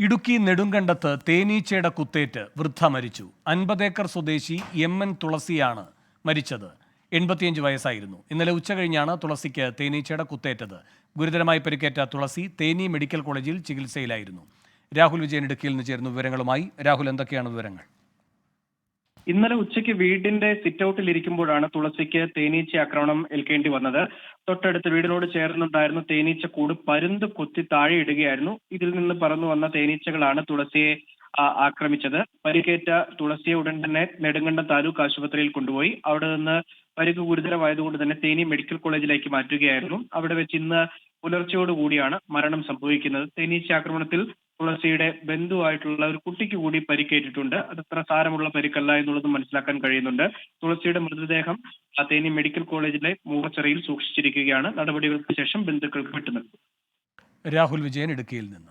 ഇടുക്കി നെടുങ്കണ്ടത്ത് തേനീച്ചയുടെ കുത്തേറ്റ് വൃദ്ധ മരിച്ചു. അൻപതേക്കർ സ്വദേശി എം എൻ തുളസിയാണ് മരിച്ചത്. എൺപത്തിയഞ്ച് വയസ്സായിരുന്നു. ഇന്നലെ ഉച്ച കഴിഞ്ഞാണ് തുളസിക്ക് തേനീച്ചയുടെ കുത്തേറ്റത്. ഗുരുതരമായി പരിക്കേറ്റ തുളസി തേനി മെഡിക്കൽ കോളേജിൽ ചികിത്സയിലായിരുന്നു. രാഹുൽ വിജയൻ ഇടുക്കിയിൽ നിന്ന് ചേരുന്ന വിവരങ്ങളുമായി രാഹുൽ എന്തൊക്കെയാണ് വിവരങ്ങൾ? ഇന്നലെ ഉച്ചയ്ക്ക് വീടിന്റെ സിറ്റ് ഔട്ടിൽ ഇരിക്കുമ്പോഴാണ് തുളസിക്ക് തേനീച്ച ആക്രമണം ഏൽക്കേണ്ടി വന്നത്. തൊട്ടടുത്ത് വീടിനോട് ചേർന്നുണ്ടായിരുന്ന തേനീച്ച കൂട് പരുന്ത് കൊത്തി താഴെയിടുകയായിരുന്നു ഇതിൽ നിന്ന് പറന്നു വന്ന തേനീച്ചകളാണ് തുളസിയെ ആക്രമിച്ചത്. പരിക്കേറ്റ തുളസിയെ ഉടൻ തന്നെ നെടുങ്കണ്ടം താലൂക്ക് ആശുപത്രിയിൽ കൊണ്ടുപോയി. അവിടെ നിന്ന് പരിക്ക് ഗുരുതരമായതുകൊണ്ട് തന്നെ തേനി മെഡിക്കൽ കോളേജിലേക്ക് മാറ്റുകയായിരുന്നു. അവിടെ വെച്ച് ഇന്ന് പുലർച്ചയോടുകൂടിയാണ് മരണം സംഭവിക്കുന്നത്. തേനീച്ച ആക്രമണത്തിൽ തുളസിയുടെ ബന്ധുവായിട്ടുള്ള ഒരു കുട്ടിക്ക് കൂടി പരിക്കേറ്റിട്ടുണ്ട്. അതത്ര സാരമുള്ള പരിക്കല്ല എന്നുള്ളത് മനസ്സിലാക്കാൻ കഴിയുന്നുണ്ട്. തുളസിയുടെ മൃതദേഹം അതേനി തേനി മെഡിക്കൽ കോളേജിലെ മൂവച്ചറയിൽ സൂക്ഷിച്ചിരിക്കുകയാണ്. നടപടികൾക്ക് ശേഷം ബന്ധുക്കൾക്ക് വിട്ടു നൽകും രാഹുൽ വിജയൻ ഇടുക്കിയിൽ നിന്ന്.